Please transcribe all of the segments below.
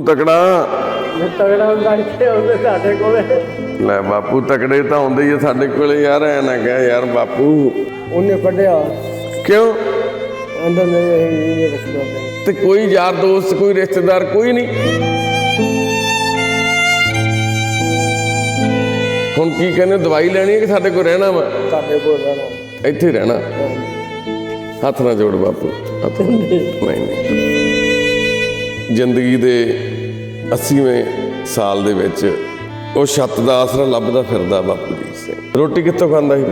ਬਾਪੂ ਤਕੜਾ। ਤਗੜਾ ਹੁੰਦਾ ਇੱਥੇ ਉਹਦੇ ਸਾਡੇ ਕੋਲੇ। ਲੈ ਬਾਪੂ ਤਕੜੇ ਤਾਂ ਹੁੰਦੇ ਹੀ ਆ ਸਾਡੇ ਕੋਲੇ ਯਾਰ ਐ ਨਾ ਕਹਿ ਯਾਰ ਬਾਪੂ। ਉਹਨੇ ਕੱਢਿਆ। ਕਿਉਂ? ਅੰਦਰ ਮੇਰੇ ਇਹ ਰੱਖਦਾ ਤੇ ਕੋਈ ਯਾਰ ਦੋਸਤ ਕੋਈ ਰਿਸ਼ਤੇਦਾਰ ਕੋਈ ਨਹੀਂ। ਹੁਣ ਕੀ ਕਹਿੰਦੇ ਦਵਾਈ ਲੈਣੀ ਹੈ ਕਿ ਸਾਡੇ ਕੋਲ ਰਹਿਣਾ ਵਾ? ਸਾਡੇ ਕੋਲ ਰਹਿਣਾ। ਇੱਥੇ ਰਹਿਣਾ। ਹੱਥ ਨਾ ਜੋੜ ਬਾਪੂ ਹੱਥ। ਨਹੀਂ ਨਹੀਂ। ਜ਼ਿੰਦਗੀ ਦੇ 80ਵੇਂ ਸਾਲ ਦੇ ਵਿੱਚ ਉਹ ਛੱਤ ਦਾ ਆਸਰਾ ਲੱਭਦਾ ਫਿਰਦਾ ਬਾਪੂ ਜੀ ਸਿੰਘ। ਰੋਟੀ ਕਿੱਥੋਂ ਖਾਂਦਾ ਸੀ?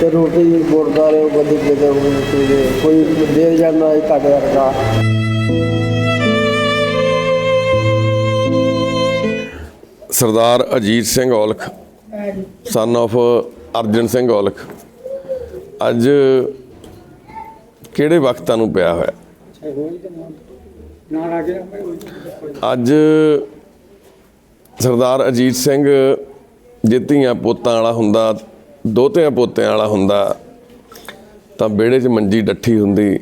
ਤੇ ਰੋਟੀ ਗੁਰਦਾਰੇ ਬੰਦੇ ਕਿਤੇ ਕੋਈ ਕੋਈ ਦੇ ਜਾਂਦਾ ਹੈ ਤੁਹਾਡੇ ਵਰਗਾ। ਸਰਦਾਰ ਅਜੀਤ ਸਿੰਘ ਔਲਖ ਸਨ of ਅਰਜਨ ਸਿੰਘ ਔਲਖ ਅੱਜ ਕਿਹੜੇ ਵਕਤਾਂ ਨੂੰ ਪਿਆ ਹੋਇਆ? ਅੱਜ ਸਰਦਾਰ ਅਜੀਤ ਸਿੰਘ ਜੇ ਧੀਆਂ ਪੋਤਾਂ ਵਾਲਾ ਹੁੰਦਾ, ਦੋਤਿਆਂ ਪੋਤਿਆਂ ਵਾਲਾ ਹੁੰਦਾ, ਤਾਂ ਵਿਹੜੇ 'ਚ ਮੰਜੀ ਡੱਠੀ ਹੁੰਦੀ,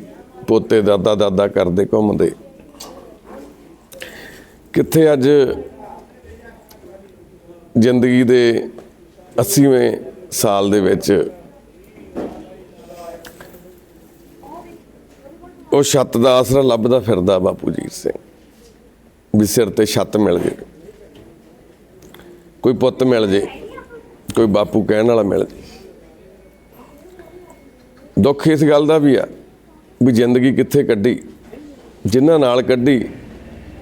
ਪੋਤੇ ਦਾਦਾ ਦਾਦਾ ਕਰਦੇ ਘੁੰਮਦੇ। ਕਿੱਥੇ ਅੱਜ ਜ਼ਿੰਦਗੀ ਦੇ 80ਵੇਂ ਸਾਲ ਦੇ ਵਿੱਚ ਉਹ ਛੱਤ ਦਾ ਆਸਰਾ ਲੱਭਦਾ ਫਿਰਦਾ ਬਾਪੂ ਜੀਤ ਸਿੰਘ। ਵੀ ਸਿਰ ਤੇ ਛੱਤ ਮਿਲ ਜੇ। ਕੋਈ ਪੁੱਤ ਮਿਲ ਜੇ, ਕੋਈ ਬਾਪੂ ਕਹਿਣ ਵਾਲਾ ਮਿਲ ਜੇ। ਦੁੱਖ ਇਸ ਗੱਲ ਦਾ ਵੀ ਆ, ਵੀ ਜ਼ਿੰਦਗੀ ਕਿੱਥੇ ਕੱਢੀ, ਜਿਨ੍ਹਾਂ ਨਾਲ ਕੱਢੀ,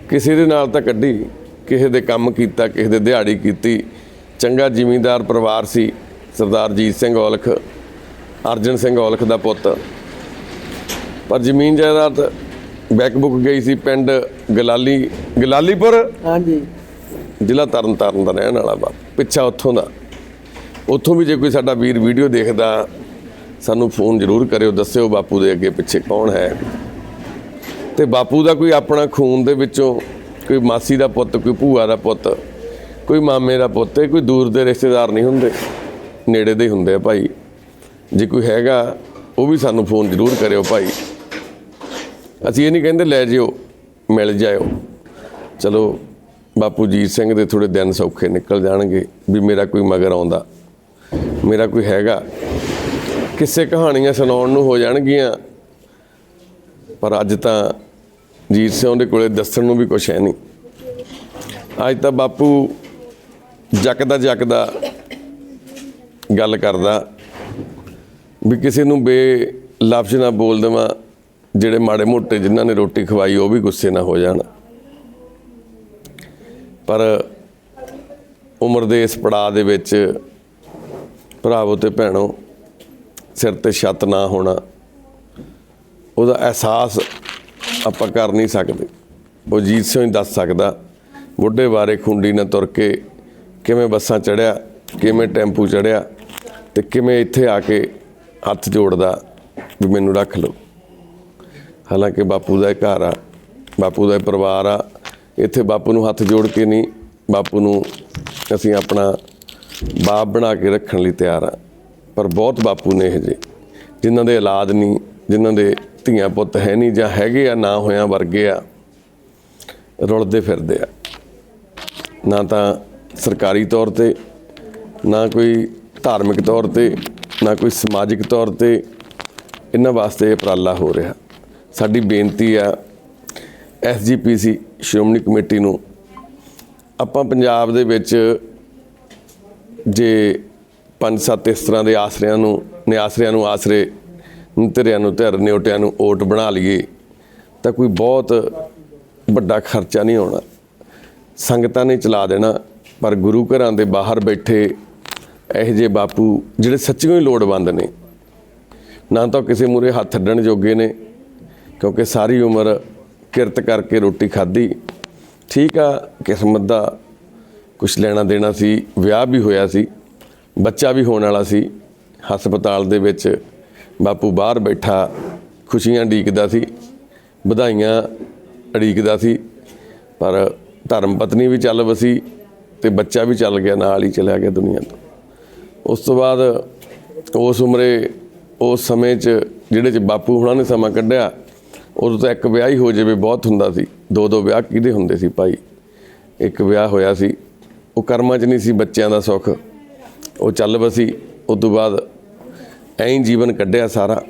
ਕਿਸੇ ਦੇ ਨਾਲ ਤਾਂ ਕੱਢੀ, ਕਿਸੇ ਦੇ ਕੰਮ ਕੀਤਾ, ਕਿਸੇ ਦੇ ਦਿਹਾੜੀ ਕੀਤੀ, ਚੰਗਾ ਜ਼ਿਮੀਂਦਾਰ ਪਰਿਵਾਰ ਸੀ ਸਰਦਾਰ ਜੀਤ ਸਿੰਘ ਔਲਖ, ਅਰਜਨ ਸਿੰਘ ਔਲਖ ਦਾ ਪੁੱਤ। ਪਰ ਜ਼ਮੀਨ ਜਾਇਦਾਦ ਬੈਕ ਬੁੱਕ ਗਈ ਸੀ ਪਿੰਡ ਗਲਾਲੀ ਗਲਾਲੀਪੁਰ। ਹਾਂਜੀ। ਜ਼ਿਲ੍ਹਾ ਤਰਨਤਾਰਨ ਦਾ ਰਹਿਣ ਵਾਲਾ ਵਾ ਪਿੱਛਾ ਉੱਥੋਂ ਦਾ। ਉੱਥੋਂ ਵੀ ਜੇ ਕੋਈ ਸਾਡਾ ਵੀਰ ਵੀਡੀਓ ਦੇਖਦਾ ਸਾਨੂੰ ਫੋਨ ਜ਼ਰੂਰ ਕਰਿਓ ਦੱਸਿਓ ਬਾਪੂ ਦੇ ਅੱਗੇ ਪਿੱਛੇ ਕੌਣ ਹੈ। ਤੇ ਬਾਪੂ ਦਾ ਕੋਈ ਆਪਣਾ ਖੂਨ ਦੇ ਵਿੱਚੋਂ ਕੋਈ ਮਾਸੀ ਦਾ ਪੁੱਤ ਕੋਈ ਭੂਆ ਦਾ ਪੁੱਤ ਕੋਈ ਮਾਮੇ ਦਾ ਪੁੱਤ ਕੋਈ ਦੂਰ ਦੇ ਰਿਸ਼ਤੇਦਾਰ ਨਹੀਂ ਹੁੰਦੇ ਨੇੜੇ ਦੇ ਹੁੰਦੇ ਆ ਭਾਈ। ਜੇ ਕੋਈ ਹੈਗਾ ਉਹ ਵੀ ਸਾਨੂੰ ਫੋਨ ਜ਼ਰੂਰ ਕਰਿਓ ਭਾਈ। ਅਸੀਂ ਇਹ ਨਹੀਂ ਕਹਿੰਦੇ ਲੈ ਜਿਓ, ਮਿਲ ਜਾਇਓ। ਚਲੋ, ਬਾਪੂ ਜੀਤ ਸਿੰਘ ਦੇ ਥੋੜੇ ਦਿਨ ਸੌਖੇ ਨਿਕਲ ਜਾਣਗੇ ਵੀ ਮੇਰਾ ਕੋਈ ਮਗਰ ਆਉਂਦਾ। ਮੇਰਾ ਕੋਈ ਹੈਗਾ। ਕਿਸੇ ਕਹਾਣੀਆਂ ਸੁਣਾਉਣ ਨੂੰ ਹੋ ਜਾਣਗੀਆਂ। ਪਰ ਅੱਜ ਤਾਂ ਜੀਤ ਸਿੰਘ ਦੇ ਕੋਲੇ ਦੱਸਣ ਨੂੰ ਵੀ ਕੁਝ ਹੈ ਨਹੀਂ। ਅੱਜ ਤਾਂ ਬਾਪੂ ਜੱਕਦਾ ਜੱਕਦਾ ਗੱਲ ਕਰਦਾ ਵੀ ਕਿਸੇ ਨੂੰ ਬੇ ਲਫ਼ਜ਼ ਨਾ ਬੋਲ ਦੇਵਾਂ। ਜਿਹੜੇ ਮਾੜੇ ਮੋਟੇ ਜਿਨ੍ਹਾਂ ਨੇ ਰੋਟੀ ਖਵਾਈ, ਉਹ ਵੀ ਗੁੱਸੇ ਨਾ ਹੋ ਜਾਣ। ਪਰ ਉਮਰ ਦੇ ਇਸ ਪੜਾਅ ਦੇ ਵਿੱਚ ਭਰਾਵੋ ਤੇ ਭੈਣੋ, ਸਿਰ ਤੇ ਛੱਤ ਨਾ ਹੋਣਾ, ਉਹਦਾ ਅਹਿਸਾਸ ਆਪਾਂ ਕਰ ਨਹੀਂ ਸਕਦੇ। ਉਹ ਜੀਤ ਸਿੰਘ ਹੀ ਦੱਸ ਸਕਦਾ, ਬੁੱਢੇ ਬਾਰੇ ਖੁੰਡੀ ਨਾਲ ਤੁਰ ਕੇ ਕਿਵੇਂ ਬੱਸਾਂ ਚੜਿਆ ਕਿਵੇਂ ਟੈਂਪੂ ਚੜਿਆ ਤੇ ਕਿਵੇਂ ਇੱਥੇ ਆ ਕੇ ਹੱਥ ਜੋੜਦਾ ਵੀ ਮੈਨੂੰ ਰੱਖ ਲਓ। ਹਾਲਾਂਕਿ ਬਾਪੂ ਦਾ ਇਹ ਘਰ ਆ, ਬਾਪੂ ਦਾ ਪਰਿਵਾਰ ਆ, ਇੱਥੇ ਬਾਪੂ ਨੂੰ ਹੱਥ ਜੋੜ ਕੇ ਨਹੀਂ, ਬਾਪੂ ਨੂੰ ਅਸੀਂ ਆਪਣਾ ਬਾਪ ਬਣਾ ਕੇ ਰੱਖਣ ਲਈ ਤਿਆਰ ਆ। ਪਰ ਬਹੁਤ ਬਾਪੂ ਨੇ ਇਹ ਜੇ ਜਿਨ੍ਹਾਂ ਦੇ ਔਲਾਦ ਨਹੀਂ, ਜਿਨ੍ਹਾਂ ਦੇ ਧੀਆਂ ਪੁੱਤ ਹੈ ਨਹੀਂ ਜਾਂ ਹੈਗੇ ਆ, ਨਾ ਹੋਇਆ ਵਰਗੇ ਆ, ਰੁਲਦੇ ਫਿਰਦੇ ਆ। ਨਾ ਤਾਂ ਸਰਕਾਰੀ ਤੌਰ ਤੇ, ਨਾ ਕੋਈ ਧਾਰਮਿਕ ਤੌਰ ਤੇ, ਨਾ ਕੋਈ ਸਮਾਜਿਕ ਤੌਰ ਤੇ, ਇਹਨਾਂ ਵਾਸਤੇ ਇਹ ਉਪਰਾਲਾ ਹੋ ਰਿਹਾ। ਸਾਡੀ ਬੇਨਤੀ ਆ ਐਸਜੀਪੀਸੀ ਸ਼੍ਰੋਮਣੀ ਕਮੇਟੀ ਨੂੰ। ਆਪਾਂ ਪੰਜਾਬ ਦੇ ਵਿੱਚ ਜੇ ਪੰਜ ਸੱਤ ਇਸ ਤਰ੍ਹਾਂ ਦੇ ਆਸਰਿਆਂ ਨੂੰ, ਨਿਆਸਰਿਆਂ ਨੂੰ, ਆਸਰੇ ਧਿਰਿਆਂ ਨੂੰ, ਧਿਰ ਨਿਉਟਿਆਂ ਨੂੰ ਓਟ ਬਣਾ ਲਈਏ, ਤਾਂ ਕੋਈ ਬਹੁਤ ਵੱਡਾ ਖਰਚਾ ਨਹੀਂ ਆਉਣਾ। ਸੰਗਤਾਂ ਨੇ ਚਲਾ ਦੇਣਾ, ਪਰ ਗੁਰੂ ਘਰਾਂ ਦੇ ਬਾਹਰ ਬੈਠੇ ਇਹੋ ਜਿਹੇ ਬਾਪੂ ਜਿਹੜੇ ਸੱਚੀਓ ਹੀ ਲੋੜਵੰਦ ਨੇ। ਨਾ ਤਾਂ ਕਿਸੇ ਮੂਰੇ ਹੱਥ ਅੱਡਣ ਜੋਗੇ ਨੇ ਕਿਉਂਕਿ ਸਾਰੀ ਉਮਰ ਕਿਰਤ ਕਰਕੇ ਰੋਟੀ ਖਾਧੀ। ਠੀਕ ਆ, ਕਿਸਮਤ ਦਾ ਕੁਝ ਲੈਣਾ ਦੇਣਾ ਸੀ, ਵਿਆਹ ਵੀ ਹੋਇਆ ਸੀ, ਬੱਚਾ ਵੀ ਹੋਣ ਵਾਲਾ ਸੀ। ਹਸਪਤਾਲ ਦੇ ਵਿੱਚ ਬਾਪੂ ਬਾਹਰ ਬੈਠਾ, ਖੁਸ਼ੀਆਂ ਢੀਕਦਾ ਸੀ, ਵਧਾਈਆਂ ਅੜੀਕਦਾ ਸੀ। ਪਰ ਧਰਮ ਪਤਨੀ ਵੀ ਚੱਲ ਵਸੀ ਤੇ ਬੱਚਾ ਵੀ ਚੱਲ ਗਿਆ, ਨਾਲ ਹੀ ਚਲਿਆ ਗਿਆ ਦੁਨੀਆ ਤੋਂ। ਉਸ ਤੋਂ ਬਾਅਦ ਉਸ ਉਮਰੇ, ਉਸ ਸਮੇਂ 'ਚ, ਜਿਹੜੇ 'ਚ ਬਾਪੂ ਹੁਣਾਂ ਨੇ ਸਮਾਂ ਕੱਢਿਆ ਉਦੋਂ ਤਾਂ ਇੱਕ ਵਿਆਹ ਹੀ ਹੋ ਜਾਵੇ, ਬਹੁਤ ਹੁੰਦਾ ਸੀ। ਦੋ ਦੋ ਵਿਆਹ ਕਿਹਦੇ ਹੁੰਦੇ ਸੀ ਭਾਈ? ਇੱਕ ਵਿਆਹ ਹੋਇਆ ਸੀ, ਉਹ ਕਰਮਾਂ 'ਚ ਨਹੀਂ ਸੀ ਬੱਚਿਆਂ ਦਾ ਸੁੱਖ। ਉਹ ਚੱਲ ਵਸੀ, ਉਸ ਤੋਂ ਬਾਅਦ ਐਂ ਹੀ ਜੀਵਨ ਕੱਢਿਆ ਸਾਰਾ।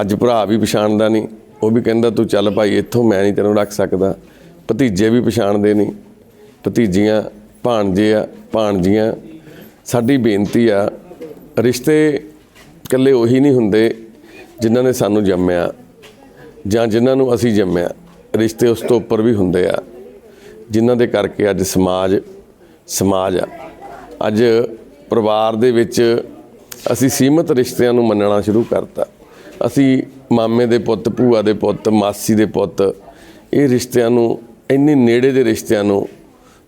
ਅੱਜ ਭਰਾ ਵੀ ਪਛਾਣਦਾ ਨਹੀਂ। ਉਹ ਵੀ ਕਹਿੰਦਾ, ਤੂੰ ਚੱਲ ਭਾਈ, ਇੱਥੋਂ ਮੈਂ ਨਹੀਂ ਤੈਨੂੰ ਰੱਖ ਸਕਦਾ। ਭਤੀਜੇ ਵੀ ਪਛਾਣਦੇ ਨਹੀਂ। ਭਤੀਜੀਆਂ ਭਾਣਜੇ ਆ, ਭਾਣਜੀਆਂ। ਸਾਡੀ ਬੇਨਤੀ ਆ, ਰਿਸ਼ਤੇ ਇਕੱਲੇ ਉਹੀ ਨਹੀਂ ਹੁੰਦੇ ਜਿਨ੍ਹਾਂ ਨੇ ਸਾਨੂੰ ਜੰਮਿਆ। ਜਾਂ ਜਿਨ੍ਹਾਂ ਨੂੰ ਅਸੀਂ ਜੰਮਿਆ, ਰਿਸ਼ਤੇ ਉਸ ਤੋਂ ਉੱਪਰ ਵੀ ਹੁੰਦੇ ਆ, ਜਿਨ੍ਹਾਂ ਦੇ ਕਰਕੇ ਅੱਜ ਸਮਾਜ ਸਮਾਜ ਆ। ਅੱਜ ਪਰਿਵਾਰ ਦੇ ਵਿੱਚ ਅਸੀਂ ਸੀਮਤ ਰਿਸ਼ਤਿਆਂ ਨੂੰ ਮੰਨਣਾ ਸ਼ੁਰੂ ਕਰਤਾ। ਅਸੀਂ ਮਾਮੇ ਦੇ ਪੁੱਤ, ਭੂਆ ਦੇ ਪੁੱਤ, ਮਾਸੀ ਦੇ ਪੁੱਤ, ਇਹ ਰਿਸ਼ਤਿਆਂ ਨੂੰ, ਇੰਨੇ ਨੇੜੇ ਦੇ ਰਿਸ਼ਤਿਆਂ ਨੂੰ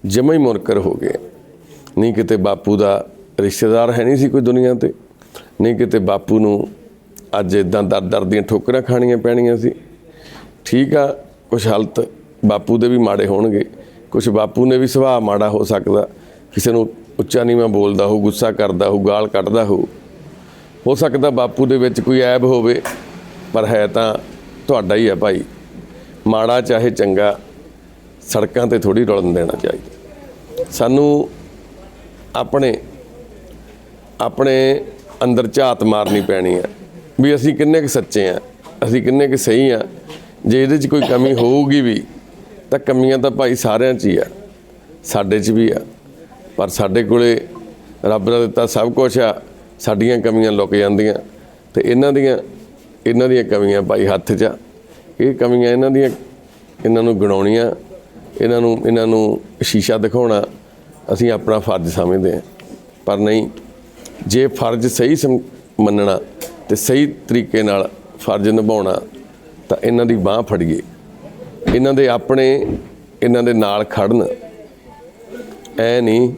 ਜਮਾ ਹੀ ਮੁਨਕਰ ਹੋ ਗਏ। ਨਹੀਂ ਕਿਤੇ ਬਾਪੂ ਦਾ ਰਿਸ਼ਤੇਦਾਰ ਹੈ ਨਹੀਂ ਸੀ ਕੋਈ ਦੁਨੀਆ ਤੇ, ਨਹੀਂ ਕਿਤੇ ਬਾਪੂ ਨੂੰ ਅੱਜ ਇਦਾਂ ਦਰ ਦਰ ਦੀਆਂ ਠੋਕਰਾਂ ਖਾਣੀਆਂ ਪੈਣੀਆਂ ਸੀ। ਠੀਕ ਆ ਕੁਝ ਹਾਲਤ ਬਾਪੂ ਦੇ ਵੀ ਮਾੜੇ ਹੋਣਗੇ ਕੁਝ ਬਾਪੂ ਨੇ ਵੀ ਸੁਭਾਅ ਮਾੜਾ ਹੋ ਸਕਦਾ। ਕਿਸੇ ਨੂੰ ਉੱਚਾ ਨੀਵਾਂ ਬੋਲਦਾ ਹੋ ਗੁੱਸਾ ਕਰਦਾ ਹੋ ਗਾਲ ਕੱਢਦਾ ਹੋ ਹੋ ਸਕਦਾ ਬਾਪੂ ਦੇ ਵਿੱਚ ਕੋਈ ਐਬ ਹੋਵੇ, ਪਰ ਹੈ ਤਾਂ ਤੁਹਾਡਾ ਹੀ ਹੈ ਭਾਈ। ਮਾੜਾ ਚਾਹੇ ਚੰਗਾ, ਸੜਕਾਂ ਤੇ ਥੋੜੀ ਰੁਲਣ ਦੇਣਾ ਚਾਹੀਦਾ। ਸਾਨੂੰ ਆਪਣੇ ਆਪਣੇ ਅੰਦਰ ਝਾਤ ਮਾਰਨੀ ਪੈਣੀ ਹੈ ਵੀ ਅਸੀਂ ਕਿੰਨੇ ਕੁ ਸੱਚੇ ਆ, ਅਸੀਂ ਕਿੰਨੇ ਕੁ ਸਹੀ ਆ। ਜੇ ਇਹਦੇ 'ਚ ਕੋਈ ਕਮੀ ਹੋਊਗੀ ਵੀ, ਤਾਂ ਕਮੀਆਂ ਤਾਂ ਭਾਈ ਸਾਰਿਆਂ 'ਚ ਹੀ ਆ, ਸਾਡੇ 'ਚ ਵੀ ਆ। ਪਰ ਸਾਡੇ ਕੋਲੇ ਰੱਬ ਦਾ ਦਿੱਤਾ ਸਭ ਕੁਝ ਆ, ਸਾਡੀਆਂ ਕਮੀਆਂ ਲੁਕ ਜਾਂਦੀਆਂ। ਤੇ ਇਹਨਾਂ ਦੀਆਂ ਇਹਨਾਂ ਦੀਆਂ ਕਮੀਆਂ ਭਾਈ ਹੱਥ 'ਚ ਆ। ਇਹ ਕਮੀਆਂ ਇਹਨਾਂ ਦੀਆਂ, ਇਹਨਾਂ ਨੂੰ ਗਣਾਉਣੀਆਂ, ਇਹਨਾਂ ਨੂੰ ਇਹਨਾਂ ਨੂੰ ਸ਼ੀਸ਼ਾ ਦਿਖਾਉਣਾ, ਅਸੀਂ ਆਪਣਾ ਫਰਜ਼ ਸਮਝਦੇ ਹਾਂ ਪਰ ਨਹੀਂ, ਜੇ ਫਰਜ਼ ਸਹੀ ਸਮ- ਮੰਨਣਾ ਤੇ ਸਹੀ ਤਰੀਕੇ ਨਾਲ ਫਰਜ਼ ਨਿਭਾਉਣਾ ਤਾਂ ਇਹਨਾਂ ਦੀ ਬਾਹ ਫੜੀਏ ਇਹਨਾਂ ਦੇ ਆਪਣੇ, ਇਹਨਾਂ ਦੇ ਨਾਲ ਖੜਨ। ਐ ਨਹੀਂ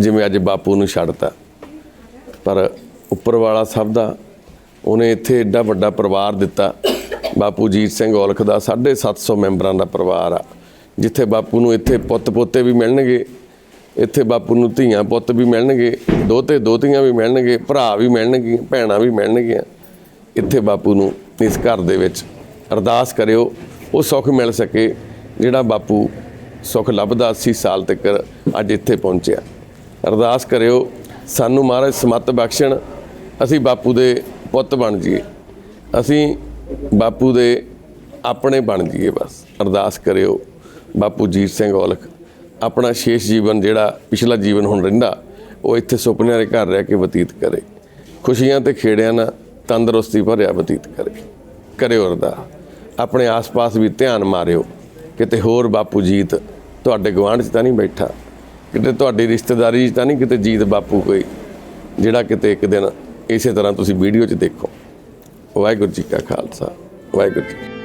ਜਿਵੇਂ ਅੱਜ ਬਾਪੂ ਨੂੰ ਛੱਡਤਾ। ਪਰ ਉੱਪਰ ਵਾਲਾ ਸਭ ਦਾ, ਉਹਨੇ ਇੱਥੇ ਐਡਾ ਵੱਡਾ ਪਰਿਵਾਰ ਦਿੱਤਾ। ਬਾਪੂ ਜੀਤ ਸਿੰਘ ਔਲਖ ਦਾ 750 ਮੈਂਬਰਾਂ ਦਾ ਪਰਿਵਾਰ ਆ, ਜਿੱਥੇ ਬਾਪੂ ਨੂੰ ਇੱਥੇ ਪੁੱਤ ਪੋਤੇ ਵੀ ਮਿਲਣਗੇ। ਇੱਥੇ ਬਾਪੂ ਨੂੰ ਧੀਆਂ ਪੁੱਤ ਵੀ ਮਿਲਣਗੇ, ਦੋਤੇ ਦੋਤੀਆਂ ਵੀ ਮਿਲਣਗੇ, ਭਰਾ ਵੀ ਮਿਲਣਗੇ ਭੈਣਾਂ ਵੀ ਮਿਲਣਗੀਆਂ। ਇੱਥੇ ਬਾਪੂ ਨੂੰ ਇਸ ਘਰ ਦੇ ਵਿੱਚ ਅਰਦਾਸ ਕਰਿਓ, ਉਹ ਸੁੱਖ ਮਿਲ ਸਕੇ ਜਿਹੜਾ ਬਾਪੂ ਸੁੱਖ ਲੱਭਦਾ 80 ਸਾਲ ਤੱਕ ਅੱਜ ਇੱਥੇ ਪਹੁੰਚਿਆ। ਅਰਦਾਸ ਕਰਿਓ, ਸਾਨੂੰ ਮਹਾਰਾਜ ਸਮੱਤ ਬਖਸ਼ਣ, ਅਸੀਂ ਬਾਪੂ ਦੇ ਪੁੱਤ ਬਣ ਜਾਈਏ। ਅਸੀਂ ਬਾਪੂ ਦੇ ਆਪਣੇ ਬਣ ਜਾਈਏ ਬਸ। ਅਰਦਾਸ ਕਰਿਓ, ਬਾਪੂ ਜੀਤ ਸਿੰਘ ਔਲਖ ਆਪਣਾ ਸ਼ੇਸ਼ ਜੀਵਨ ਜਿਹੜਾ ਪਿਛਲਾ ਜੀਵਨ ਹੁਣ ਰਹਿੰਦਾ, ਉਹ ਇੱਥੇ ਸੁਪਨਿਆਂ ਦੇ ਘਰ ਰਹਿ ਕੇ ਬਤੀਤ ਕਰੇ। ਖੁਸ਼ੀਆਂ ਤੇ ਖੇੜਿਆਂ ਨਾਲ ਤੰਦਰੁਸਤੀ ਭਰਿਆ ਬਤੀਤ ਕਰੇ। ਕਰਿਓ ਅਰਦਾਸ ਆਪਣੇ ਆਸ-ਪਾਸ ਵੀ ਧਿਆਨ ਮਾਰਿਓ। ਕਿਤੇ ਹੋਰ ਬਾਪੂ ਜੀਤ ਤੁਹਾਡੇ ਗਵਾਂਢ 'ਚ ਤਾਂ ਨਹੀਂ ਬੈਠਾ। ਕਿਤੇ ਤੁਹਾਡੀ ਰਿਸ਼ਤੇਦਾਰੀ 'ਚ ਤਾਂ ਨਹੀਂ ਕਿਤੇ ਜੀਤ ਬਾਪੂ ਕੋਈ। ਜਿਹੜਾ ਕਿਤੇ ਇੱਕ ਦਿਨ ਇਸੇ ਤਰ੍ਹਾਂ ਤੁਸੀਂ ਵੀਡੀਓ 'ਚ ਦੇਖੋ। ਵਾਹਿਗੁਰੂ ਜੀ ਕਾ ਖਾਲਸਾ, ਵਾਹਿਗੁਰੂ ਜੀ